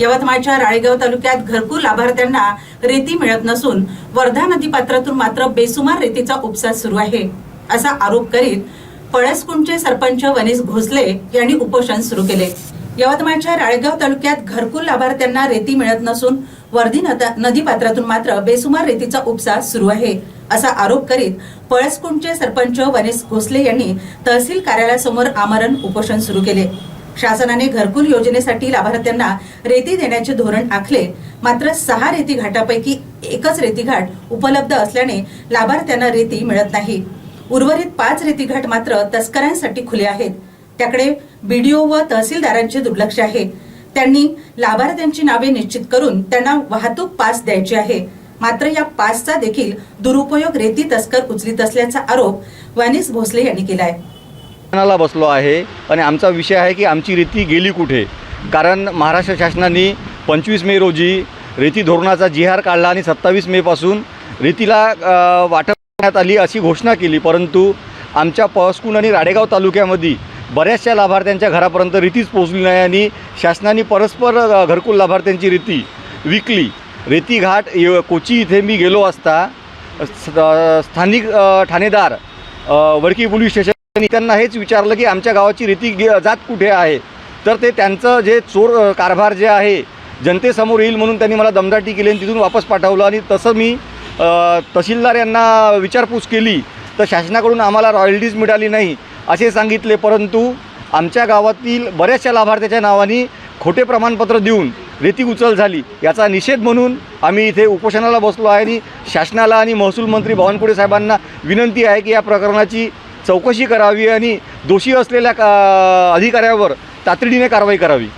यवतमाळच्या राळेगाव तालुक्यात घरकुल लाभार्थ्यांना रेती मिळत नसून वर्धा नदी पात्रातून मात्र बेसुमार रेतीचा उपसा सुरू आहे असा आरोप करीत पळसकुंडचे सरपंच वनीस घोसले यांनी उपोषण सुरू केले. यवतमाळच्या राळेगाव तालुक्यात घरकुल लाभार्थ्यांना रेती मिळत नसून वर्धी नदीपात्रातून नदी पात्रातून मात्र बेसुमार रेतीचा उपसा सुरू आहे असा आरोप करीत पळसकुंडचे सरपंच वनीस घोसले यांनी तहसील कार्यालयासमोर आमरण उपोषण सुरू केले. शासनाने घरकुल योजनेसाठी लाभार्थ्यांना रेती देण्याचे धोरण आखले. मात्र सहा रेती घाटापैकी एकच रेती घाट उपलब्ध असल्याने लाभार्थ्यांना रेती मिळत नाही. उर्वरित पाच रेती घाट मात्र तस्करांसाठी खुले आहेत. त्याकडे बीडीओ व तहसीलदारांचे दुर्लक्ष आहे. त्यांनी लाभार्थ्यांची नावे निश्चित करून त्यांना वाहतूक पास द्यायची आहे. मात्र या पासचा देखील दुरुपयोग रेती तस्कर उचलित असल्याचा आरोप वनीस भोसले यांनी केलाय. ला बसलो आहे आणि आमचा विषय आहे की आमची रेती गेली कुठे? कारण महाराष्ट्र शासनाने पंचवीस मे रोजी रेती धोरणाचा जी आर काढला आणि सत्तावीस मेपासून रेतीला अ, वाटप करण्यात आली अशी घोषणा केली. परंतु आमच्या पळसकुंड आणि राडेगाव तालुक्यामध्ये बऱ्याचशा लाभार्थ्यांच्या घरापर्यंत रेतीच पोहोचली नाही आणि शासनाने परस्पर घरकुल लाभार्थ्यांची रेती विकली. रेती घाट कोची इथे मी गेलो असता स्थानिक ठाणेदार वडकी पोलीस स्टेशन त्यांना हेच विचारलं की आमच्या गावाची रीती गे- जात कुठे आहे? तर ते त्यांचं जे चोर कारभार जे आहे जनतेसमोर येईल म्हणून त्यांनी मला दमदाटी केली आणि तिथून वापस पाठवलं आणि तसं मी तहसीलदार यांना विचारपूस केली तर शासनाकडून आम्हाला रॉयल्टीज मिळाली नाही असे सांगितले. परंतु आमच्या गावातील बऱ्याचशा लाभार्थ्याच्या नावाने खोटे प्रमाणपत्र देऊन रेती उचल झाली. याचा निषेध म्हणून आम्ही इथे उपोषणाला बसलो आहे आणि शासनाला आणि महसूल मंत्री बावनकुळे साहेबांना विनंती आहे की या प्रकरणाची चौकशी करावी आणि दोषी असलेल्या का अधिकाऱ्यावर तातडीने कारवाई करावी.